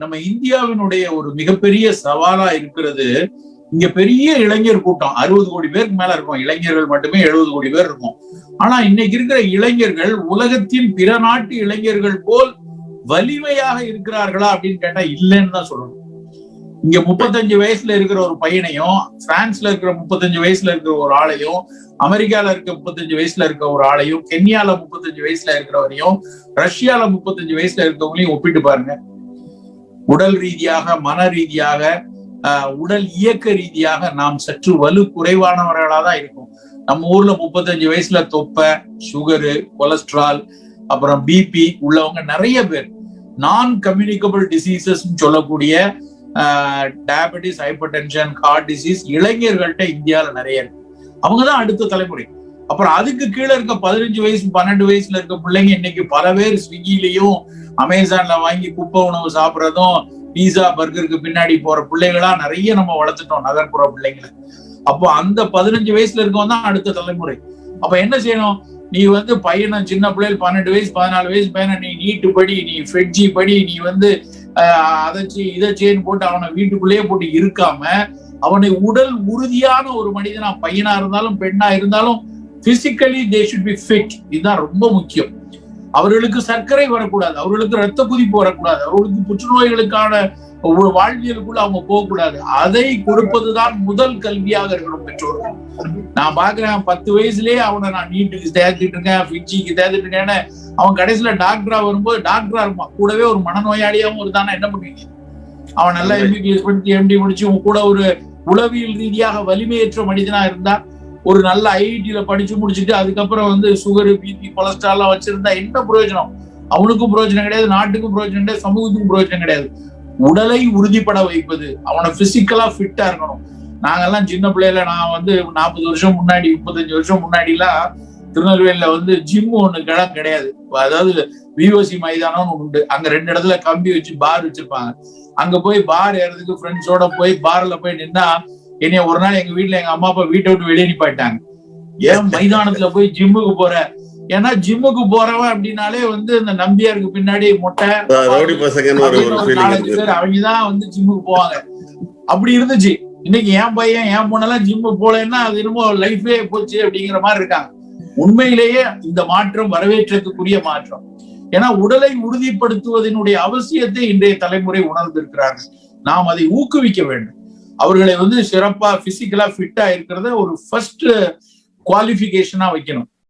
நம்ம இந்தியாவினுடைய ஒரு மிகப்பெரிய சவாலா இருக்கிறது இங்க பெரிய இளைஞர் கூட்டம். அறுபது கோடி பேருக்கு மேல இருக்கும். இளைஞர்கள் மட்டுமே எழுபது கோடி பேர் இருக்கும். ஆனா இன்னைக்கு இருக்கிற இளைஞர்கள் உலகத்தின் பிற நாட்டு இளைஞர்கள் போல் வலிமையாக இருக்கிறார்களா அப்படின்னு கேட்டா இல்லைன்னு தான் சொல்லணும். இங்க முப்பத்தஞ்சு வயசுல இருக்கிற ஒரு பையனையும் பிரான்ஸ்ல இருக்கிற முப்பத்தஞ்சு வயசுல இருக்கிற ஒரு ஆளையும் அமெரிக்கால இருக்க முப்பத்தஞ்சு வயசுல இருக்க ஒரு ஆளையும் கென்யால முப்பத்தஞ்சு வயசுல இருக்கிறவரையும் ரஷ்யால முப்பத்தஞ்சு வயசுல இருக்கவங்களையும் ஒப்பிட்டு பாருங்க. உடல் ரீதியாக மன ரீதியாக உடல் இயக்க ரீதியாக நாம் சற்று வலு குறைவானவர்களா தான் இருக்கும். நம்ம ஊர்ல முப்பத்தஞ்சு வயசுல தொப்பை சுகரு கொலஸ்ட்ரால் அப்புறம் பிபி உள்ளவங்க நிறைய பேர். நான் கம்யூனிகபிள் டிசீசஸ் சொல்லக்கூடிய diabetes hypertension heart disease இளைஞர்கள்ட்ட இந்தியாவில் நிறைய இருக்கு. அவங்க தான் அடுத்த தலைமுறை. அப்புறம் அதுக்கு கீழே இருக்க பதினஞ்சு வயசு பன்னெண்டு வயசுல இருக்க பிள்ளைங்க இன்னைக்கு பல பேர் ஸ்விக்கிலையும் அமேசான்ல வாங்கி குப்பை உணவு சாப்பிட்றதும் பீஸா பர்கருக்கு பின்னாடி போற பிள்ளைகளா நிறைய நம்ம வளர்த்துட்டோம் நகர்ப்புற பிள்ளைங்களை. அப்போ அந்த பதினஞ்சு வயசுல இருக்கவங்க தான் அடுத்த தலைமுறை. அப்ப என்ன செய்யணும்? நீ வந்து பையனை சின்ன பிள்ளைகள் பன்னெண்டு வயசு பதினாலு வயசு பையனை நீ நீட்டு படி நீ ஃபெட்ஜி படி நீ வந்து அதை இதை செயின் போட்டு அவனை வீட்டுக்குள்ளேயே போட்டு இருக்காம அவனை உடல் உறுதியான ஒரு மனிதனா பையனா இருந்தாலும் பெண்ணா இருந்தாலும் physically they should be fit இதுதான் ரொம்ப முக்கியம். அவர்களுக்கு சர்க்கரை வரக்கூடாது. அவர்களுக்கு ரத்த குதிப்பு வரக்கூடாது அவர்களுக்கு புற்றுநோய்களுக்கான ஒரு வாழ்வியலுக்குள்ள அவங்க போகக்கூடாது. அதை கொடுப்பதுதான் முதல் கல்வியாக இருக்கணும் பெற்றோர்கள். நான் பாக்குறேன் பத்து வயசுலயே அவனை நான் நீட்டுக்கு தேர்த்துட்டு இருக்கேன் ஃபிட்ஜிக்கு தேர்த்துட்டு இருக்கேன்னு அவன் கடைசியில டாக்டரா வரும்போது டாக்டரா இருப்பான். கூடவே ஒரு மனநோயாளியாவும் இருந்தானா என்ன பண்ணுவீங்க? அவன் நல்லா எம்பிபிஎஸ் படிச்சு எம்டி முடிச்சு உங்க கூட ஒரு உளவியல் ரீதியாக வலிமையற்ற மனிதனா இருந்தா ஒரு நல்ல ஐஐடியில படிச்சு முடிச்சுட்டு அதுக்கப்புறம் வந்து சுகர் பிபி கொலஸ்ட்ரால் எல்லாம் வச்சிருந்தா என்ன பிரயோஜனம்? அவனுக்கும் பிரயோஜனம் கிடையாது நாட்டுக்கும் பிரயோஜனம் கிடையாது சமூகத்துக்கும் பிரயோஜனம் கிடையாது. உடலை உறுதிப்பட வைப்பது அவனை பிசிக்கலா ஃபிட்டா இருக்கணும். நாங்கெல்லாம் சின்ன பிள்ளையில நான் வந்து நாற்பது வருஷம் முன்னாடி முப்பத்தஞ்சு வருஷம் முன்னாடி எல்லாம் திருநெல்வேலியில வந்து ஜிம் ஒண்ணு கிடம் கிடையாது. அதாவது விஓசி மைதானம்னு உண்டு. அங்க ரெண்டு இடத்துல கம்பி வச்சு பார் வச்சிருப்பாங்க. அங்க போய் பார் ஏறதுக்கு ஃப்ரெண்ட்ஸோட போய் பார்ல போய் நின்னா என்னைய ஒரு நாள் எங்க வீட்டுல எங்க அம்மா அப்பா வீட்டை விட்டு வெளியே நிப்பாட்டாங்க ஏன் மைதானத்துல போய் ஜிம்முக்கு போற? ஏன்னா ஜிம்முக்கு போறவன் அப்படின்னாலே வந்து இந்த நம்பியாருக்கு பின்னாடி மொட்டை நாலஞ்சு பேர் அவங்கதான் வந்து ஜிம்முக்கு போவாங்க. அப்படி இருந்துச்சு. இன்னைக்கு என் பையன் என் பொண்ணெல்லாம் ஜிம்மு போலன்னா அது என்னமோ லைஃபே போச்சு அப்படிங்கிற மாதிரி இருக்காங்க. உண்மையிலேயே இந்த மாற்றம் வரவேற்றத்துக்குரிய மாற்றம். ஏன்னா உடலை உறுதிப்படுத்துவதனுடைய அவசியத்தை இன்றைய தலைமுறை உணர்ந்திருக்கிறார்கள். நாம் அதை ஊக்குவிக்க வேண்டும். அவர்களை வந்து சிறப்பா பிசிக்கலா ஃபிட்டா இருக்கிறத ஒரு ஃபர்ஸ்ட் குவாலிபிகேஷனா வைக்கணும்.